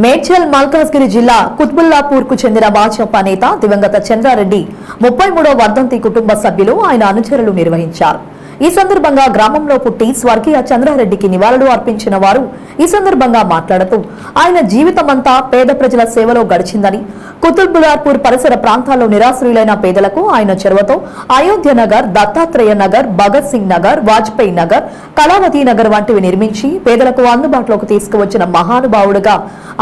మేడ్చల్ మల్కాజ్గిరి జిల్లా కుత్బుల్లాపూర్కు చెందిన భాజపా నేత దివంగత చంద్రారెడ్డి ముప్పై మూడో వర్ధంతి కుటుంబ సభ్యులు ఆయన అనుచరులు నిర్వహించారు. ఈ సందర్భంగా గ్రామంలో పుట్టి స్వర్గీయ చంద్రారెడ్డికి నివాళులు అర్పించిన వారు ఈ సందర్భంగా మాట్లాడుతూ ఆయన జీవితమంతా పేద ప్రజల సేవలో గడిచిందని కుతుబ్బులార్పూర్ పరిసర ప్రాంతాల్లో నిరాశ్రయులైన పేదలకు ఆయన చొరవతో అయోధ్య నగర్ దత్తాత్రేయ నగర్ భగత్ సింగ్ నగర్ వాజ్పేయి నగర్ కళావతి నగర్ వంటివి నిర్మించి పేదలకు అందుబాటులోకి తీసుకువచ్చిన మహానుభావుడుగా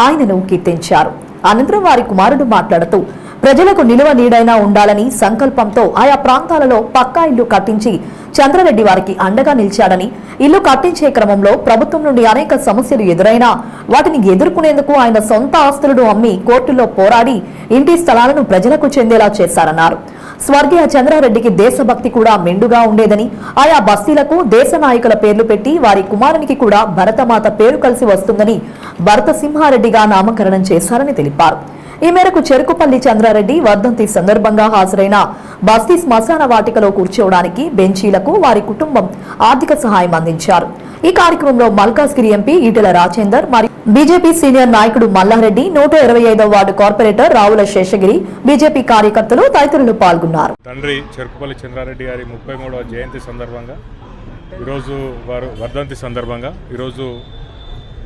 ఆయనను కీర్తించారు. అనంతరం వారి కుమారుడు మాట్లాడుతూ ప్రజలకు నిలువ నీడైనా ఉండాలని సంకల్పంతో ఆయా ప్రాంతాలలో పక్కా ఇల్లు కట్టించి చంద్రరెడ్డి వారికి అండగా నిలిచాడని ఇల్లు కట్టించే క్రమంలో ప్రభుత్వం నుండి అనేక సమస్యలు ఎదురైనా వాటిని ఎదుర్కొనేందుకు ఆయన సొంత ఆస్తులను అమ్మి కోర్టులో పోరాడి ఇంటి స్థలాలను ప్రజలకు చెందేలా చేశారన్నారు. స్వర్గీయ చంద్రారెడ్డికి దేశభక్తి కూడా మెండుగా ఉండేదని ఆయా బస్తీలకు దేశ నాయకుల పేర్లు పెట్టి వారి కుమారునికి కూడా భరతమాత పేరు కలిసి వస్తుందని భరత సింహారెడ్డిగా నామకరణం చేశారని తెలిపారు. ఈ మేరకు చెరుకుపల్లి చంద్రారెడ్డి వర్ధంతి సందర్భంగా హాజరైన బస్తీ శ్మశాన వాటికలో కూర్చోవడానికి బెంచీలకు వారి కుటుంబం ఆర్థిక సహాయం అందించారు. ఈ కార్యక్రమంలో మల్కాజ్గిరి ఎంపీ ఈటెల రాజేందర్ మరియు బీజేపీ సీనియర్ నాయకుడు మల్లారెడ్డి నూట ఇరవై ఐదవ ward corporator Ravula Seshagiri BJP కార్యకర్తలు తదితరులు పాల్గొన్నారు. తండ్రి చెరుకుపల్లి చంద్రారెడ్డి గారి ముప్పై మూడవ జయంతి సందర్భంగా ఈరోజు వారు వర్ధంతి సందర్భంగా ఈరోజు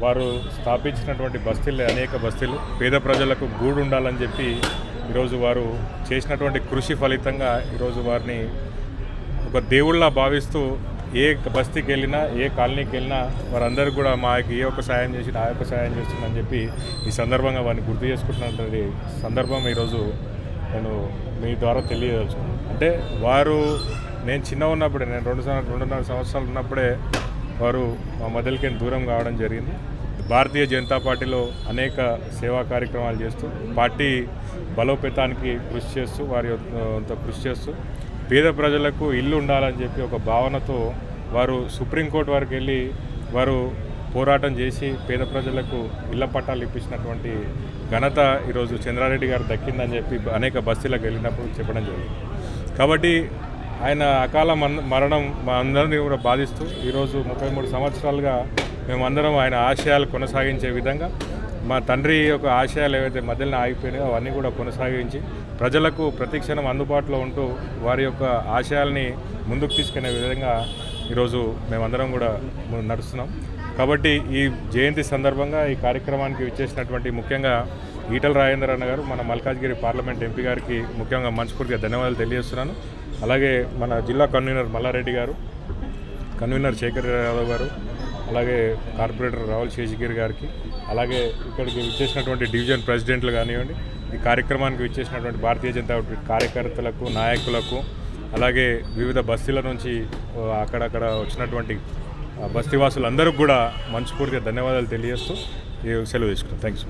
వారు స్థాపించినటువంటి బస్తీలు అనేక బస్తీలు. పేద ప్రజలకు గూడు ఉండాలని చెప్పి ఈరోజు వారు చేసినటువంటి కృషి ఫలితంగా ఈరోజు వారిని ఒక దేవుళ్ళ భావిస్తూ ఏ బస్తీకి వెళ్ళినా ఏ కాలనీకి వెళ్ళినా వారందరూ కూడా మాకు ఏ ఒక్క సాయం చేసి ఆ యొక్క సాయం చేస్తుందని చెప్పి ఈ సందర్భంగా వారిని గుర్తు చేసుకుంటున్నటువంటి సందర్భం ఈరోజు నేను మీ ద్వారా తెలియదలుచుకున్నాను. అంటే వారు నేను చిన్న ఉన్నప్పుడే నేను రెండు రెండున్నర సంవత్సరాలు ఉన్నప్పుడే వారు మా మధ్యలోకి దూరం కావడం జరిగింది. భారతీయ జనతా పార్టీలో అనేక సేవా కార్యక్రమాలు చేస్తూ పార్టీ బలోపేతానికి కృషి చేస్తూ వారి కృషి చేస్తూ పేద ప్రజలకు ఇల్లు ఉండాలని చెప్పి ఒక భావనతో వారు సుప్రీంకోర్టు వరకు వెళ్ళి వారు పోరాటం చేసి పేద ప్రజలకు ఇళ్ళ పట్టాలు ఇప్పించినటువంటి ఘనత ఈరోజు చంద్రారెడ్డి గారు దక్కిందని చెప్పి అనేక బస్తీలకు వెళ్ళినప్పుడు చెప్పడం జరిగింది. కాబట్టి ఆయన అకాల మరణం మా అందరినీ కూడా బాధిస్తూ ఈరోజు ముప్పై మూడు సంవత్సరాలుగా మేమందరం ఆయన ఆశయాలు కొనసాగించే విధంగా మా తండ్రి యొక్క ఆశయాలు ఏవైతే మధ్యలో ఆగిపోయినాయో అవన్నీ కూడా కొనసాగించి ప్రజలకు ప్రతిక్షణం అందుబాటులో ఉంటూ వారి యొక్క ఆశయాల్ని ముందుకు తీసుకునే విధంగా ఈరోజు మేమందరం కూడా నడుస్తున్నాం. కాబట్టి ఈ జయంతి సందర్భంగా ఈ కార్యక్రమానికి విచ్చేసినటువంటి ముఖ్యంగా ఈటల రాజేందర్ అన్న గారు మన మల్కాజ్గిరి పార్లమెంట్ ఎంపీ గారికి ముఖ్యంగా మనస్ఫూర్తిగా ధన్యవాదాలు తెలియజేస్తున్నాను. అలాగే మన జిల్లా కన్వీనర్ మల్లారెడ్డి గారు కన్వీనర్ శేఖర్ యాదవ్ గారు అలాగే కార్పొరేటర్ రావుల్ శేషగిరి గారికి అలాగే ఇక్కడికి విచ్చేసినటువంటి డివిజన్ ప్రెసిడెంట్లు కానివ్వండి ఈ కార్యక్రమానికి విచ్చేసినటువంటి భారతీయ జనతా పార్టీ కార్యకర్తలకు నాయకులకు అలాగే వివిధ బస్తీల నుంచి అక్కడక్కడ వచ్చినటువంటి బస్తీవాసులందరికీ కూడా మనస్ఫూర్తిగా ధన్యవాదాలు తెలియజేస్తూ ఈ సెలవు తీసుకుంటాం. థ్యాంక్స్